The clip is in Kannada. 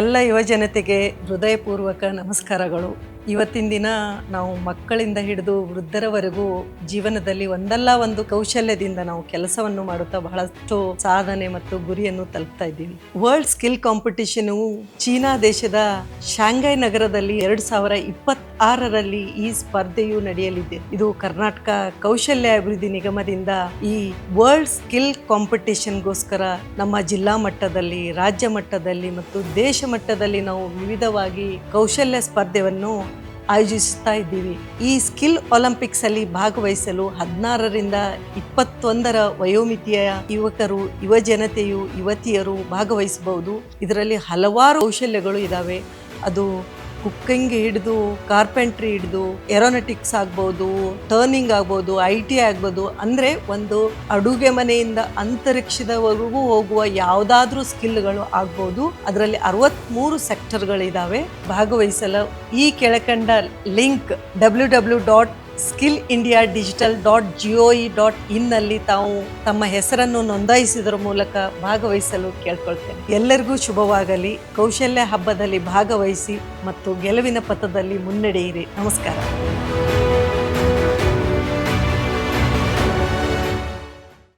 ಎಲ್ಲ ಯುವಜನತೆಗೆ ಹೃದಯಪೂರ್ವಕ ನಮಸ್ಕಾರಗಳು. ಇವತ್ತಿನ ದಿನ ನಾವು ಮಕ್ಕಳಿಂದ ಹಿಡಿದು ವೃದ್ಧರವರೆಗೂ ಜೀವನದಲ್ಲಿ ಒಂದಲ್ಲ ಒಂದು ಕೌಶಲ್ಯದಿಂದ ನಾವು ಕೆಲಸವನ್ನು ಮಾಡುತ್ತಾ ಬಹಳಷ್ಟು ಸಾಧನೆ ಮತ್ತು ಗುರಿಯನ್ನು ತಲುಪ್ತಾ ಇದ್ದೀವಿ. ವರ್ಲ್ಡ್ ಸ್ಕಿಲ್ ಕಾಂಪಿಟಿಷನ್ ಚೀನಾ ದೇಶದ ಶಾಂಘೈ ನಗರದಲ್ಲಿ ಎರಡು ಸಾವಿರ ಇಪ್ಪತ್ತಾರರಲ್ಲಿ ಈ ಸ್ಪರ್ಧೆಯು ನಡೆಯಲಿದೆ. ಇದು ಕರ್ನಾಟಕ ಕೌಶಲ್ಯ ಅಭಿವೃದ್ಧಿ ನಿಗಮದಿಂದ ಈ ವರ್ಲ್ಡ್ ಸ್ಕಿಲ್ ಕಾಂಪಿಟಿಷನ್ಗೋಸ್ಕರ ನಮ್ಮ ಜಿಲ್ಲಾ ಮಟ್ಟದಲ್ಲಿ, ರಾಜ್ಯ ಮಟ್ಟದಲ್ಲಿ ಮತ್ತು ದೇಶ ಮಟ್ಟದಲ್ಲಿ ನಾವು ವಿವಿಧವಾಗಿ ಕೌಶಲ್ಯ ಸ್ಪರ್ಧೆಯನ್ನು ಆಯೋಜಿಸ್ತಾ ಇದ್ದೀವಿ. ಈ ಸ್ಕಿಲ್ ಒಲಿಂಪಿಕ್ಸ್ ಅಲ್ಲಿ ಭಾಗವಹಿಸಲು ಹದಿನಾರರಿಂದ ಇಪ್ಪತ್ತೊಂದರ ವಯೋಮಿತಿಯ ಯುವಕರು, ಯುವ ಜನತೆಯು, ಯುವತಿಯರು ಭಾಗವಹಿಸಬಹುದು. ಇದರಲ್ಲಿ ಹಲವಾರು ಕೌಶಲ್ಯಗಳು ಇದ್ದಾವೆ ಅದು ಕುಕ್ಕಿಂಗ್ ಹಿಡಿದು, ಕಾರ್ಪೆಂಟ್ರಿ ಹಿಡಿದು, ಏರೋನೆಟಿಕ್ಸ್ ಆಗ್ಬೋದು, ಟರ್ನಿಂಗ್ ಆಗ್ಬೋದು, ಐ ಟಿ ಆಗ್ಬೋದು, ಅಂದರೆ ಒಂದು ಅಡುಗೆ ಮನೆಯಿಂದ ಅಂತರಿಕ್ಷದವರೆಗೂ ಹೋಗುವ ಯಾವುದಾದ್ರೂ ಸ್ಕಿಲ್ಗಳು ಆಗ್ಬೋದು. ಅದರಲ್ಲಿ ಅರವತ್ತ್ಮೂರು ಸೆಕ್ಟರ್ಗಳಿದ್ದಾವೆ ಭಾಗವಹಿಸಲು ಈ ಕೆಳಕಂಡ link W W dot skill India digital dot GOE dot ಇನ್ನಲ್ಲಿ ತಾವು ತಮ್ಮ ಹೆಸರನ್ನು ನೋಂದಾಯಿಸಿದ್ರ ಮೂಲಕ ಭಾಗವಹಿಸಲು ಕೇಳ್ಕೊಳ್ತೇನೆ. ಎಲ್ಲರಿಗೂ ಶುಭವಾಗಲಿ. ಕೌಶಲ್ಯ ಹಬ್ಬದಲ್ಲಿ ಭಾಗವಹಿಸಿ ಮತ್ತು ಗೆಲುವಿನ ಪಥದಲ್ಲಿ ಮುನ್ನಡೆಯಿರಿ. ನಮಸ್ಕಾರ.